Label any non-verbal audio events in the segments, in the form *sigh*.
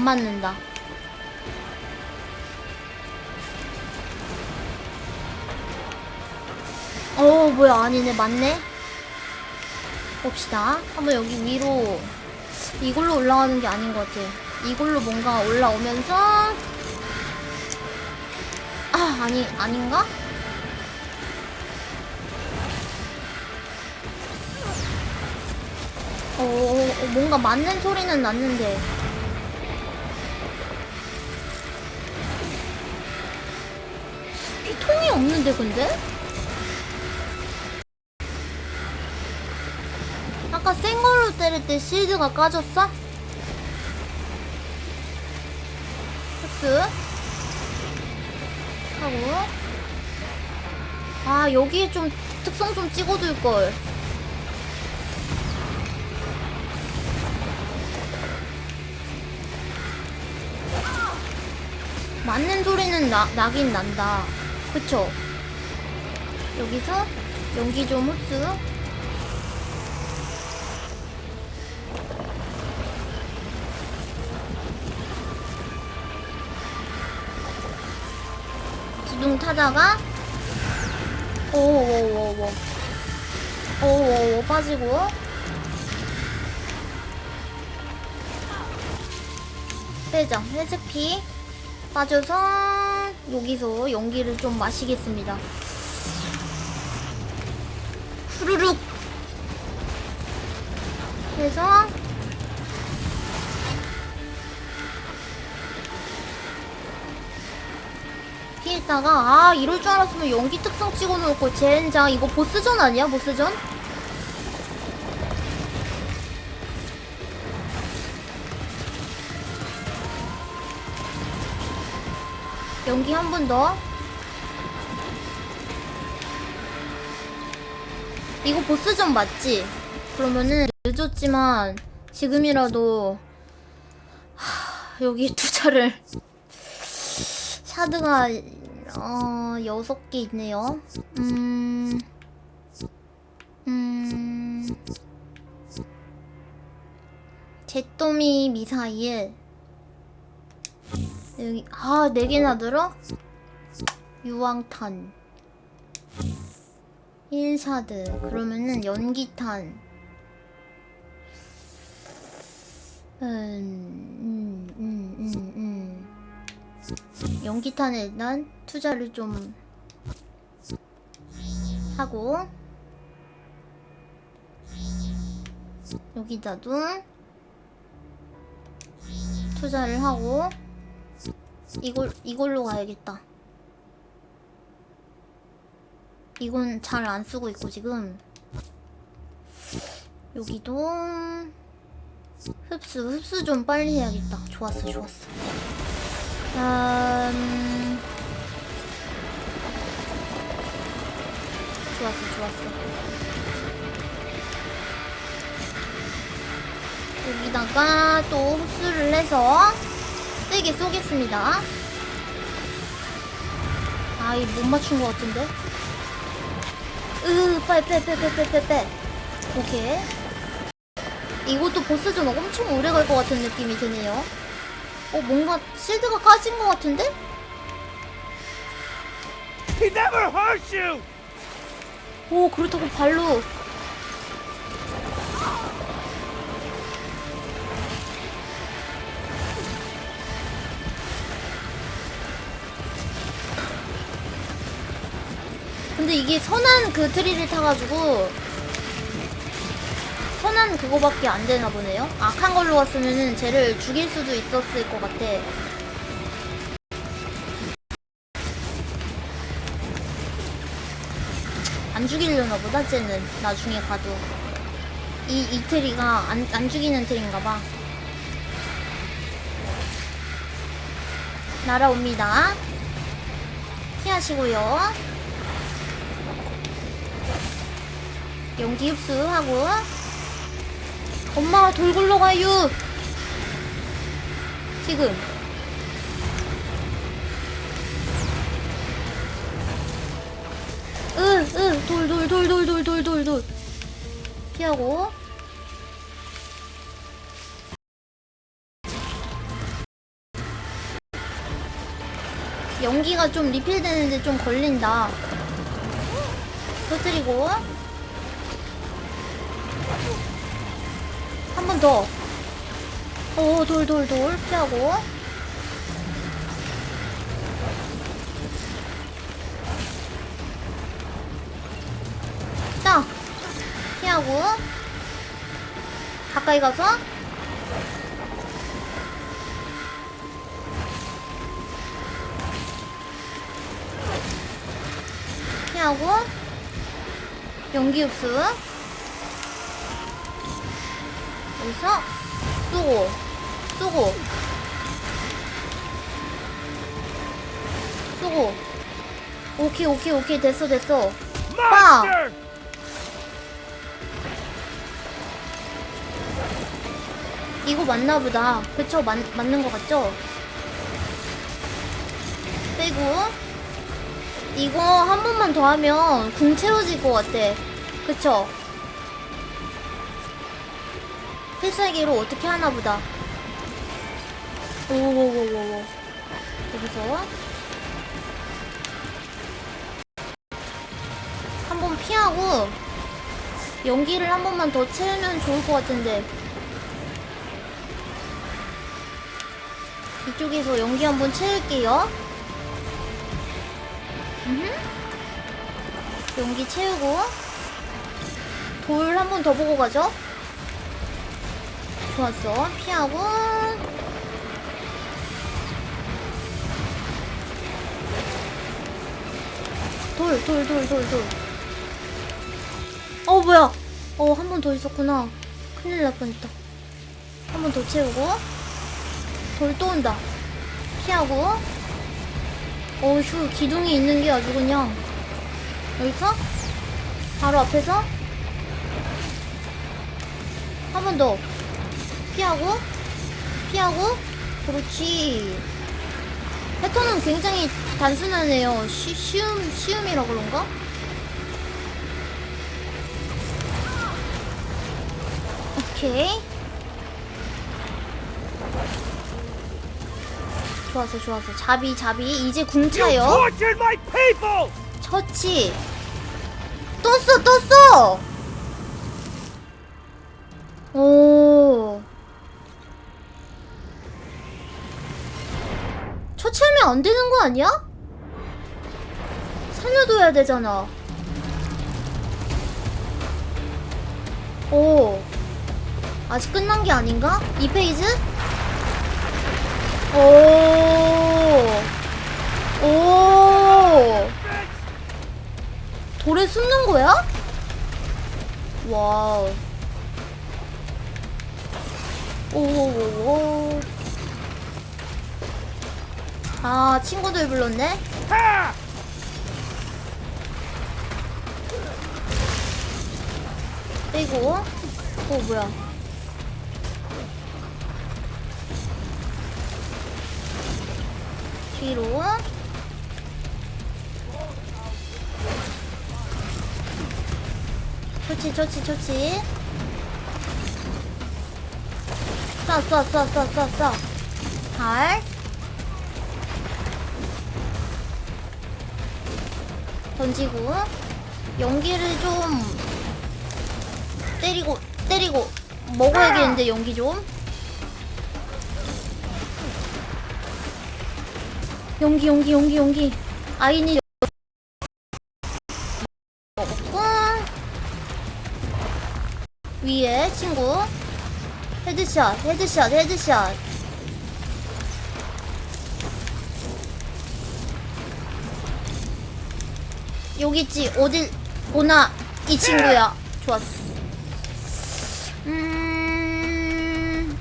안 맞는다. 어 뭐야 아니네 맞네. 봅시다. 한번 여기 위로 이걸로 올라가는 게 아닌 것 같아. 이걸로 뭔가 올라오면서 아 아니 아닌가? 어, 어, 어, 뭔가 맞는 소리는 났는데 피통이 없는데 근데? 아까 센 걸로 때릴 때 실드가 까졌어? 흡수 하고 아 여기에 좀 특성 좀 찍어둘걸 맞는 소리는 나, 나긴 난다 그쵸? 여기서 연기 좀 흡수. 기둥 타다가 오오오오 오오오 빠지고. 빼자 회색피 빠져서 여기서 연기를 좀 마시겠습니다 후루룩 해서 피했다가 아 이럴 줄 알았으면 연기 특성 찍어놓을 걸 젠장 이거 보스전 아니야 보스전? 연기 한 번 더. 이거 보스전 맞지? 그러면은 늦었지만 지금이라도 하, 여기 투자를 *laughs* 샤드가 어 여섯 개 있네요. 음, 음, 제또미 미사일 여기 아 네 개나 들어? 유황탄, 힐샤드 그러면은 연기탄. 음, 음, 음, 음, 음. 연기탄에 일단 투자를 좀 하고 여기다도 투자를 하고 이걸 이걸로 가야겠다. 이건 잘 안 쓰고 있고 지금 여기도 흡수 흡수 좀 빨리 해야겠다. 좋았어 좋았어. 음... 좋았어, 좋았어. 여기다가 또 흡수를 해서 세게 쏘겠습니다. 아, 이 못 맞춘 것 같은데? 으, 빨리 빼, 빼, 빼, 빼, 빼, 빼. 오케이. 이것도 보스전 엄청 오래 갈 것 같은 느낌이 드네요. 어, 뭔가 실드가 까진 것 같은데? He never hurt you! 오, 그렇다고 발로. 근데 이게 선한 그 트리를 타가지고 선한 그거밖에 안 되나 보네요. 악한 걸로 갔으면은 쟤를 죽일 수도 있었을 것 같아. 안 죽이려나 보다 쟤는. 나중에 가도. 이, 이 트리가 안, 안 죽이는 트리인가 봐. 날아옵니다. 피하시고요 연기 흡수하고 엄마 돌 굴러가요 지금 으, 으, 돌, 돌, 돌, 돌, 돌, 돌, 돌, 돌. 피하고. 연기가 좀 리필되는데 좀 걸린다. 터뜨리고 한 번 더. 오, 돌, 돌, 돌. 피하고. 딱! 피하고. 가까이 가서. 피하고. 연기 흡수. 여기서 쏘고 쏘고. 쏘고. 오케이 오케이 오케이. 됐어 됐어. Monster! 이거 맞나 보다. 그쵸? 맞, 맞는 거 같죠? 빼고. 이거 한 번만 더 하면 궁 채워질 것 같아. 그쵸? 필살기로 어떻게 하나 보다 오오오오오 여기서 한 번 피하고 연기를 한 번만 더 채우면 좋을 것 같은데 이쪽에서 연기 한 번 채울게요. 음흠. 연기 채우고 돌 한 번 더 보고 가죠. 좋았어. 피하고 돌, 돌, 돌, 돌, 돌. 어, 뭐야? 어, 한 번 더 있었구나. 큰일 날 뻔했다. 한 번 더 채우고 돌 또 온다. 피하고. 어휴, 기둥이 있는 게 아주 그냥. 여기서? 바로 앞에서? 한 번 더. 피하고. 피하고. 그렇지. 패턴은 굉장히 단순하네요. 쉬, 쉬움, 쉬움이라 그런가? 오케이. 좋았어, 좋았어. 자비, 자비. 이제 궁 You 차요. tortured my people! 처치. 떴어, 떴어! 오. 안 되는 거 아니야? 살려둬야 되잖아. 오. 아직 끝난 게 아닌가? 이 페이지? 오. 오. 돌에 숨는 거야? 와우. 오오오. 아, 친구들 불렀네? 빼고. 오, 뭐야. 뒤로. 좋지, 좋지, 좋지. 쏴, 쏴, 쏴, 쏴, 쏴, 쏴. 잘. 던지고. 연기를 좀 때리고 때리고 먹어야겠는데 연기 좀. 연기 연기 연기 연기. 아이니 먹었고 위에 친구. 헤드샷 헤드샷 헤드샷 여기 있지. 어딜 보나 이 친구야. 좋았어. 음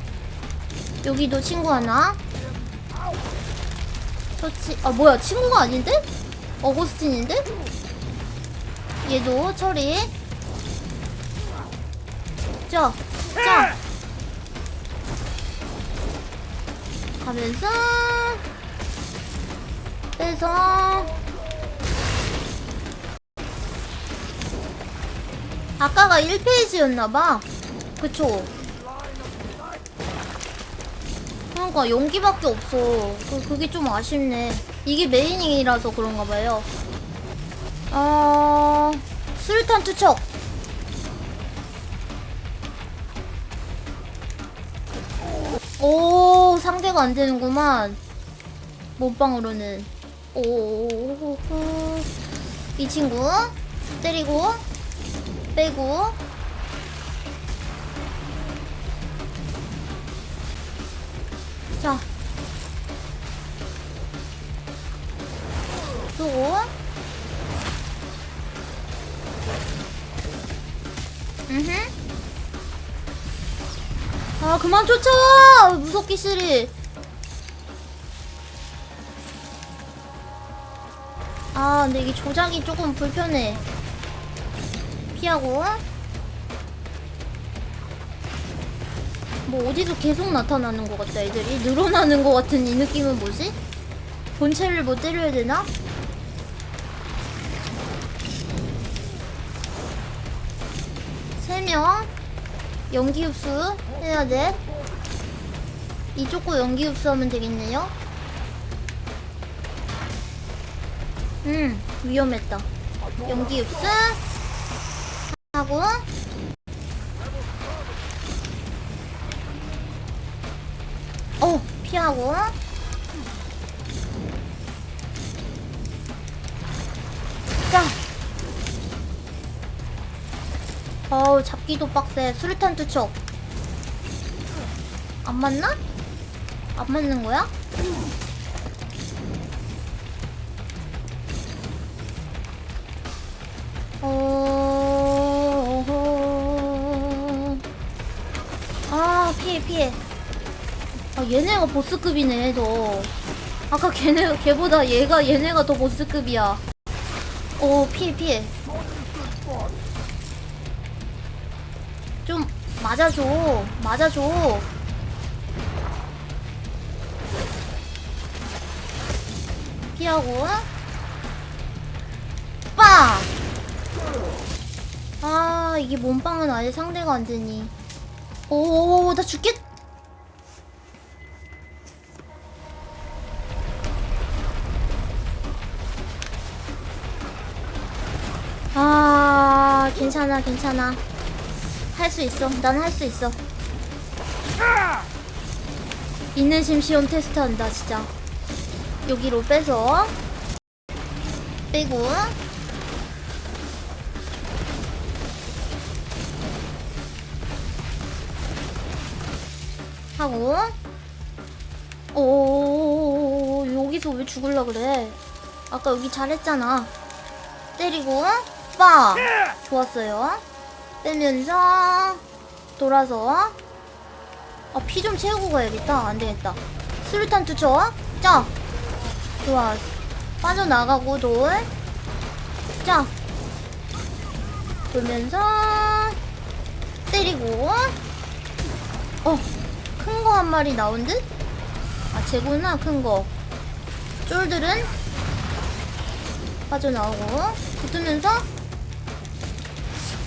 여기도 친구 하나? 저치 아 뭐야 친구가 아닌데? 어거스틴인데? 얘도 처리. 자, 자. 가면서. 빼서 아까가 1페이지였나봐. 그쵸? 어, 그러니까 연기밖에 없어. 그, 그게 좀 아쉽네. 이게 메인이라서 그런가 봐요. 아, 수류탄 투척. 오, 상대가 안 되는구만. 몸빵으로는. 오, 이 친구 때리고 빼고. 자. 쏘고 음흠. 아 그만 쫓아와! 무섭기 싫이. 아 근데 이게 조작이 조금 불편해 피하고. 뭐 어디서 계속 나타나는 것 같다 애들이? 늘어나는 것 같은 이 느낌은 뭐지? 본체를 뭐 때려야 되나? 세 명. 연기 흡수 해야 돼. 이쪽 거 연기 흡수하면 되겠네요. 음 위험했다. 연기 흡수 하고. 어 피하고. 자. 어우 잡기도 빡세. 수류탄 투척. 안 맞나? 안 맞는 거야? 얘네가 보스급이네 더 아까 걔네 걔보다 얘가 얘네가 더 보스급이야. 오 피해 피해. 좀 맞아줘 맞아줘. 피하고. 빵! 아 이게 몸빵은 아예 상대가 안 되니. 오오오 나 죽겠 괜찮아 괜찮아. 할 수 있어. 난 할 수 있어. 인내심 시험 테스트 한다 진짜. 여기로 빼서. 빼고. 하고. 오 여기서 왜 죽을라 그래? 아까 여기 잘했잖아. 때리고 빠 좋았어요. 빼면서 돌아서. 아 피 좀 채우고 가야겠다. 안되겠다. 수류탄 투척 자 좋아. 빠져나가고 돌자 돌면서 때리고. 어 큰 거 한 마리 나온 듯? 아 쟤구나 큰거. 쫄들은 빠져나오고 붙으면서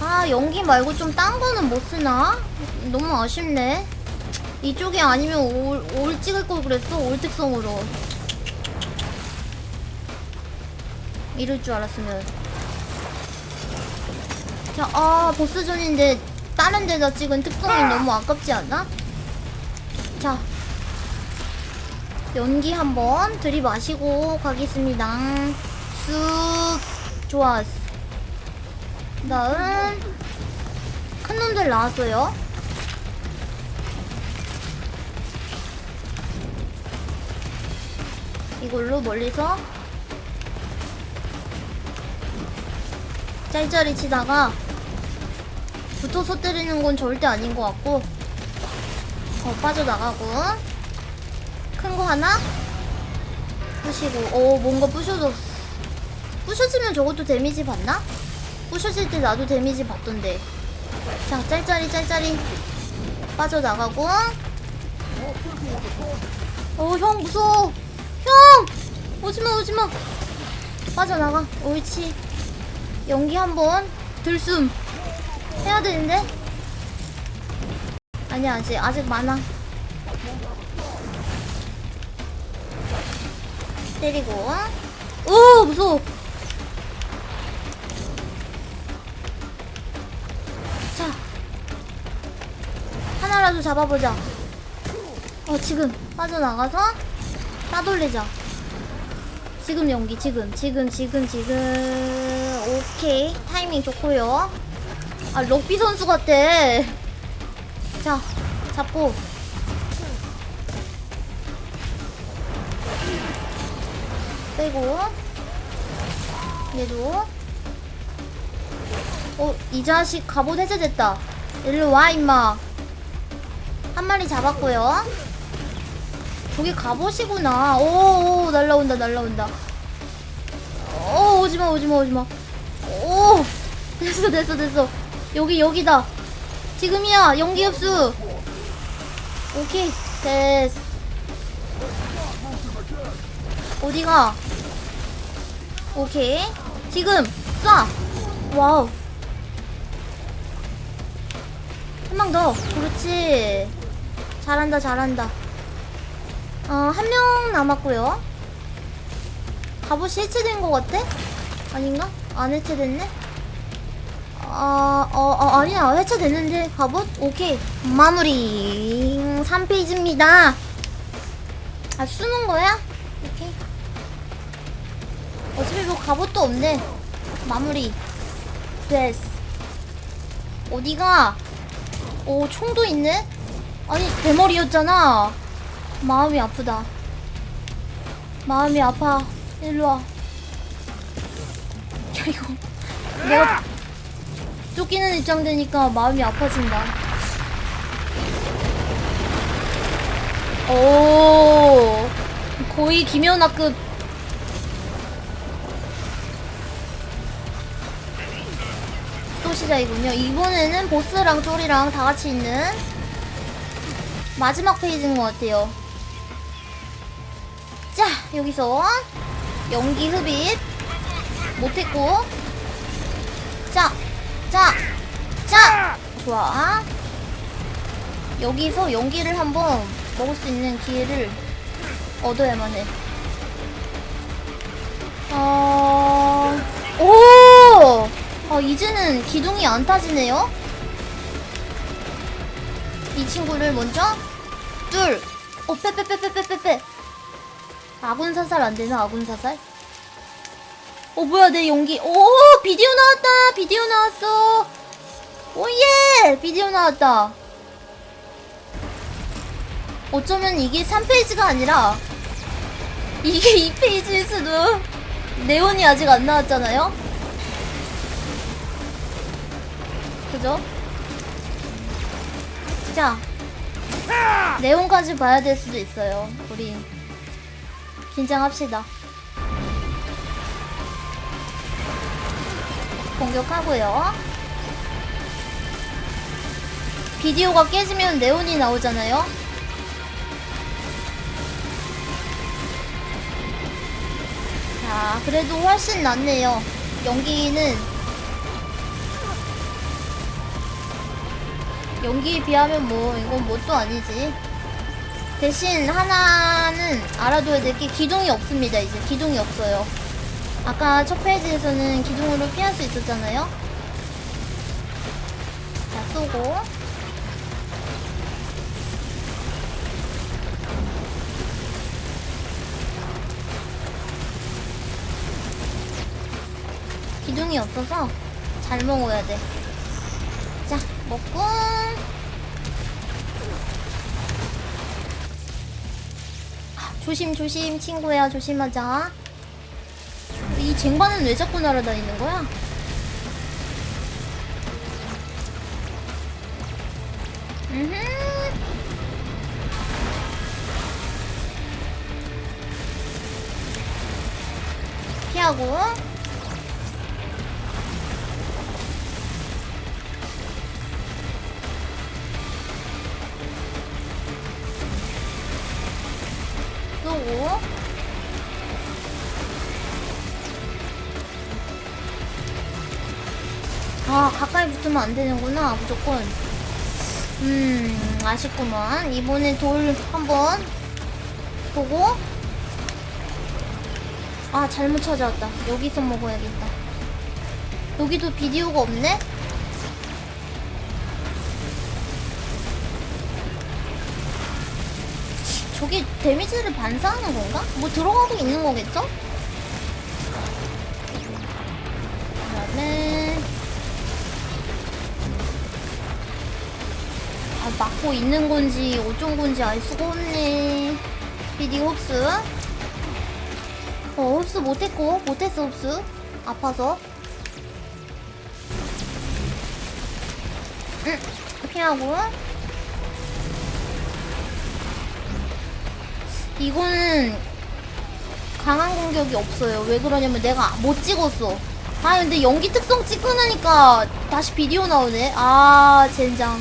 아 연기 말고 좀 딴 거는 못 쓰나? 너무 아쉽네. 이쪽이 아니면 올, 올 찍을 걸 그랬어 올 특성으로. 이럴 줄 알았으면. 자, 아 보스전인데 다른 데다 찍은 특성이 너무 아깝지 않나? 자 연기 한번 들이마시고 가겠습니다. 쑥 좋았어 다음 큰 놈들 나왔어요 이걸로 멀리서 짤짤이 치다가 붙어서 때리는 건 절대 아닌 것 같고 어 빠져나가고 큰 거 하나 부시고 어 뭔가 부셔졌어 부셔지면 저것도 데미지 받나? 부셔질 때 나도 데미지 받던데. 자 짤짤이 짤짤이. 빠져나가고. 어 형 무서워. 형! 오지마 오지마. 빠져나가. 옳지. 연기 한번 들숨. 해야 되는데? 아니야 아직 아직 많아. 때리고. 오, 무서워. 하나라도 잡아보자. 어, 지금 빠져나가서 따돌리자. 지금 연기, 지금, 지금, 지금, 지금. 오케이. 타이밍 좋고요. 아, 럭비 선수 같아. 자, 잡고. 빼고. 얘도. 어, 이 자식 갑옷 해제됐다. 일로 와, 임마. 한 마리 잡았고요. 저게 갑옷이구나. 오, 오 날라온다, 날라온다. 오, 오지마, 오지마, 오지마. 오, 됐어, 됐어, 됐어. 여기, 여기다. 지금이야, 연기 흡수. 오케이, 됐어. 어디가? 오케이. 지금, 쏴. 와우. 한명 더. 그렇지. 잘한다, 잘한다. 어, 한 명 남았고요. 갑옷이 해체된 것 같아? 아닌가? 안 해체됐네? 어, 어, 어, 아니야. 해체됐는데, 갑옷? 오케이. 마무리. 3페이지입니다. 아, 쓰는 거야? 오케이. 어차피 뭐 갑옷도 없네. 마무리. 됐어. 어디가? 오, 총도 있네? 아니, 대머리였잖아. 마음이 아프다. 마음이 아파. 일로 와. 야, 이거. 내가 쫓기는 입장 되니까 마음이 아파진다. 오. 거의 김연아급. 또 시작이군요. 이번에는 보스랑 쪼리랑 다 같이 있는 마지막 페이지인 것 같아요. 자, 여기서 연기 흡입 못했고. 자, 자, 자! 좋아. 여기서 연기를 한번 먹을 수 있는 기회를 얻어야만 해. 어, 오! 아, 이제는 기둥이 안 타지네요? 이 친구를 먼저, 둘, 어, 빼빼빼빼빼빼빼. 아군 사살 안 되나, 아군 사살? 어, 뭐야, 내 연기. 오, 비디오 나왔다! 비디오 나왔어! 오예! 비디오 나왔다. 어쩌면 이게 3페이지가 아니라, 이게 2페이지일 수도. 네온이 아직 안 나왔잖아요? 그죠? 자, 네온까지 봐야 될 수도 있어요. 우리 긴장합시다. 공격하고요. 비디오가 깨지면 네온이 나오잖아요. 자, 그래도 훨씬 낫네요. 연기는 연기에 비하면 뭐 이건 뭣도 아니지. 대신 하나는 알아둬야 될 게 기둥이 없습니다. 이제 기둥이 없어요. 아까 첫 페이지에서는 기둥으로 피할 수 있었잖아요. 자, 쏘고. 기둥이 없어서 잘 먹어야 돼. 자, 먹고. 아, 조심, 조심, 친구야, 조심하자. 이 쟁반은 왜 자꾸 날아다니는 거야? 피하고. 안 되는구나, 무조건. 음, 아쉽구만. 이번에 돌 한번 보고. 아 잘못 찾아왔다 여기서 먹어야겠다 여기도 비디오가 없네? 저게 데미지를 반사하는 건가? 뭐 들어가고 있는 거겠죠? 그 다음에 막고 있는 건지 어쩐 건지 알 수가 없네. 비디오 흡수. 어 흡수 못했고 못했어 흡수. 아파서. 응 피하고. 이거는 강한 공격이 없어요. 왜 그러냐면 내가 못 찍었어. 아 근데 연기 특성 찍고 나니까 다시 비디오 나오네. 아 젠장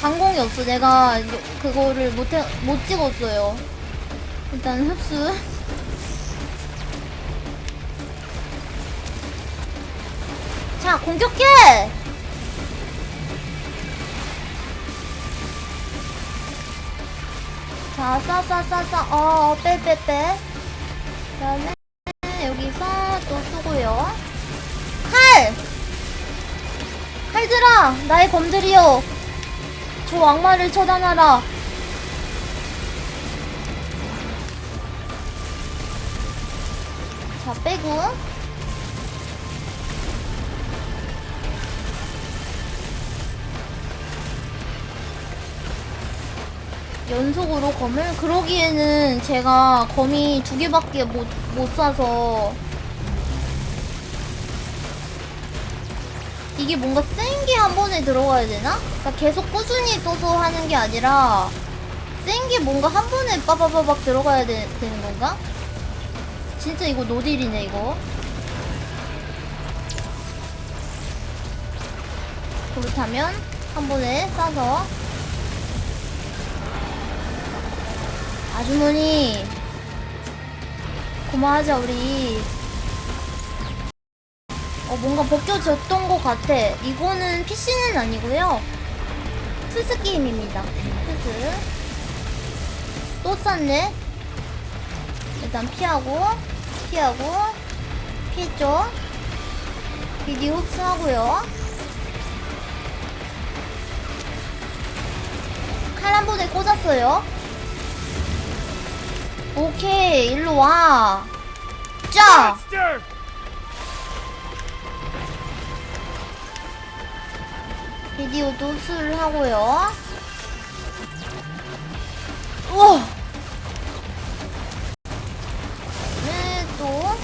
강공이 없어. 내가 그거를 못 해 못 찍었어요. 일단 흡수. 자 공격해! 자쏴쏴 쏴쏴 어빼 빼 빼. 그 다음에 여기서 또 쓰고요. 칼! 칼들아 나의 검들이여 저 악마를 처단하라. 자 빼고. 연속으로 검을 그러기에는 제가 검이 두 개밖에 못, 못 쏴서 이게 뭔가 센 게 한 번에 들어가야 되나? 그러니까 계속 꾸준히 써서 하는 게 아니라 센 게 뭔가 한 번에 빠바바박 들어가야 되, 되는 건가? 진짜 이거 노딜이네 이거 그렇다면 한 번에 싸서 아주머니 고마하자 우리 어 뭔가 벗겨졌던 것 같아. 이거는 PC는 아니고요. 플스 게임입니다. 플스. 또 쌌네. 일단 피하고 피하고 피했죠? 비디오 흡수 하고요. 칼 한 번에 꽂았어요. 오케이 일로 와. 짜! 비디오도 흡수를 하고요. 우와! 네, 또.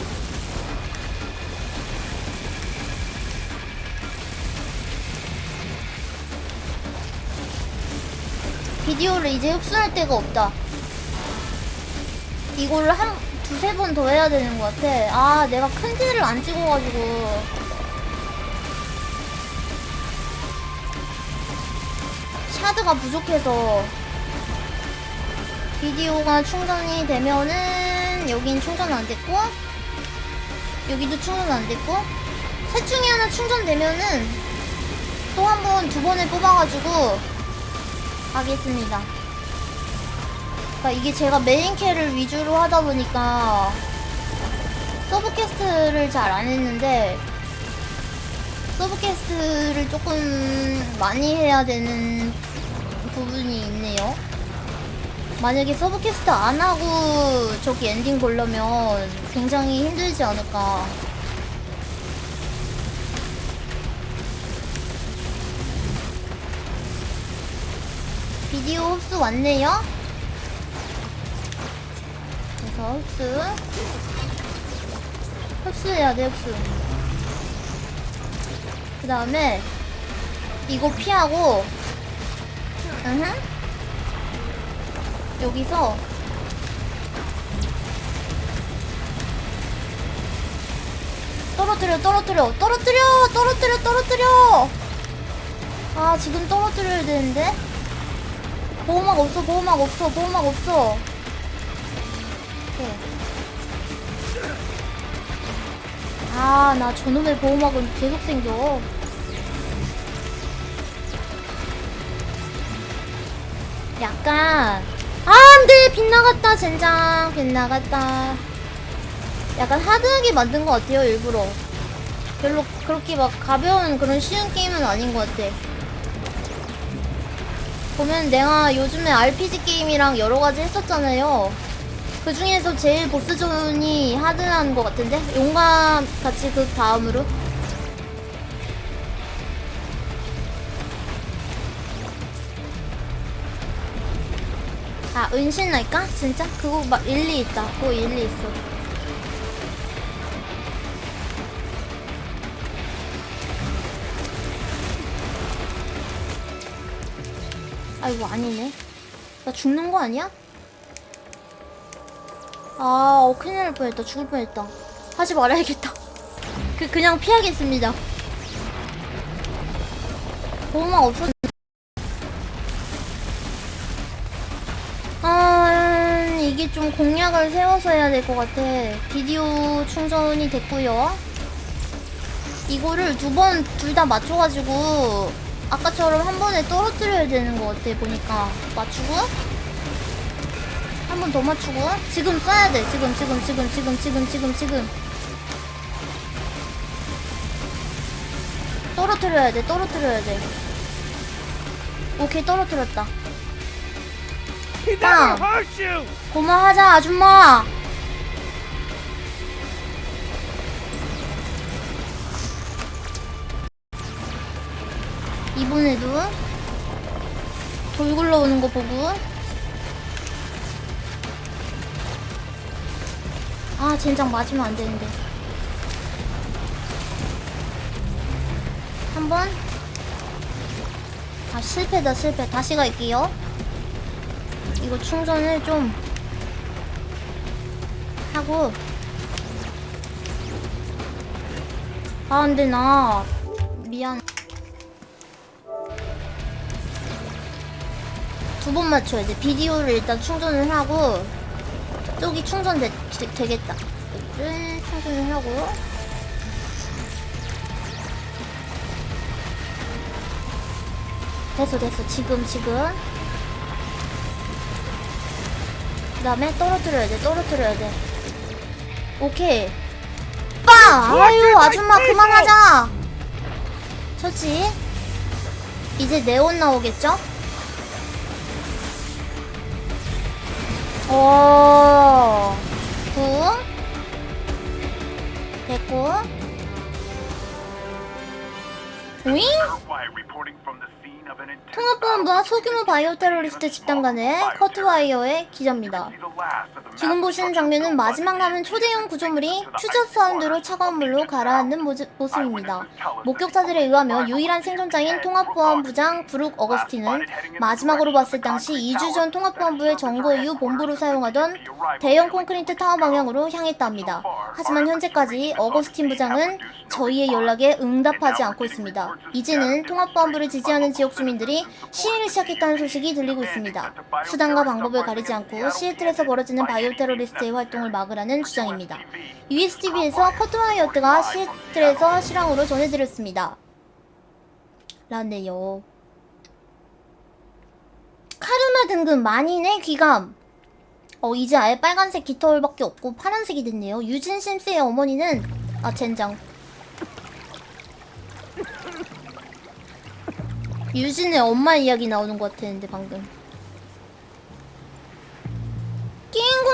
비디오를 이제 흡수할 데가 없다. 이거를 한 두세 번 더 해야 되는 것 같아. 아, 내가 큰 데를 안 찍어가지고. 샤드가 부족해서 비디오가 충전이 되면은 여긴 충전 안 됐고 여기도 충전 안 됐고 셋 중에 하나 충전되면은 또 한 번 두 번을 뽑아가지고 하겠습니다. 그러니까 이게 제가 메인 캐를 위주로 하다 보니까 서브 캐스트를 잘 안 했는데 서브 캐스트를 조금 많이 해야 되는 부분이 있네요. 만약에 서브캐스트 안 하고 저기 엔딩 보려면 굉장히 힘들지 않을까. 비디오 흡수 왔네요. 그래서 흡수. 흡수해야 돼, 흡수. 그 다음에 이거 피하고 으흠. 여기서 떨어뜨려 떨어뜨려 떨어뜨려 떨어뜨려 떨어뜨려. 아 지금 떨어뜨려야 되는데? 보호막 없어 보호막 없어 보호막 없어. 아나 저놈의 보호막은 계속 생겨 약간 아 안돼 빗나갔다 젠장. 빗나갔다. 약간 하드하게 만든 것 같아요 일부러. 별로 그렇게 막 가벼운 그런 쉬운 게임은 아닌 것 같아. 보면 내가 요즘에 RPG 게임이랑 여러 가지 했었잖아요. 그 중에서 제일 보스존이 하드한 것 같은데? 용감 같이 그 다음으로 아 은신 날까? 진짜? 그거 막 일리 있다. 그거 일리 있어. 아이고 아니네. 나 죽는 거 아니야? 아 어, 큰일 날 뻔했다. 죽을 뻔했다. 하지 말아야겠다. 그 그냥 피하겠습니다. 보호막 없었 좀 공략을 세워서 해야 될 것 같아. 비디오 충전이 됐고요. 이거를 두 번 둘 다 맞춰가지고 아까처럼 한 번에 떨어뜨려야 되는 것 같아 보니까. 맞추고? 한 번 더 맞추고? 지금 쏴야 돼. 지금 지금 지금 지금 지금 지금 지금. 떨어뜨려야 돼. 떨어뜨려야 돼. 오케이 떨어뜨렸다. He 고마하자 아줌마. 이번에도 돌 굴러오는 거 보고. 아 젠장 맞으면 안 되는데. 한번. 아 실패다 실패. 다시 갈게요. 이거 충전을 좀 하고. 아 근데 나 미안. 두 번 맞춰야 돼 비디오를 일단 충전을 하고 저기 충전 되, 되, 겠다. 충전을 하고. 됐어 됐어. 지금 지금. 그 다음에 떨어뜨려야 돼 떨어뜨려야 돼 오케이 빵! 아유 아줌마 그만하자 저지 이제 네온 나오겠죠? 오 붕. 됐고 윙? 통합보안부와 소규모 바이오 테러리스트 집단 간의 커트와이어의 기자입니다. 지금 보시는 장면은 마지막 남은 초대형 구조물이 추적 사운드로 차가운 물로 가라앉는 모습, 모습입니다. 목격자들에 의하면 유일한 생존자인 통합보안부장 브룩 어거스틴은 마지막으로 봤을 당시 2주 전 통합보안부의 정보 이후 본부로 사용하던 대형 콘크리트 타워 방향으로 향했다 합니다. 하지만 현재까지 어거스틴 부장은 저희의 연락에 응답하지 않고 있습니다. 이제는 통합보안부를 지지하는 지역 주민들이 시위를 시작했다는 소식이 들리고 있습니다. 수단과 방법을 가리지 않고 시애틀에서 벌어지는 바이오 테러리스트의 활동을 막으라는 주장입니다. USTV에서 커트와이어트가 시애틀에서 실황으로 전해드렸습니다. 라네요. 카르마 등급 만인의 귀감. 어 이제 아예 빨간색 깃털밖에 없고 파란색이 됐네요. 유진 심스의 어머니는 아 젠장. 유진의 엄마 이야기 나오는 것 같았는데 방금. 낑구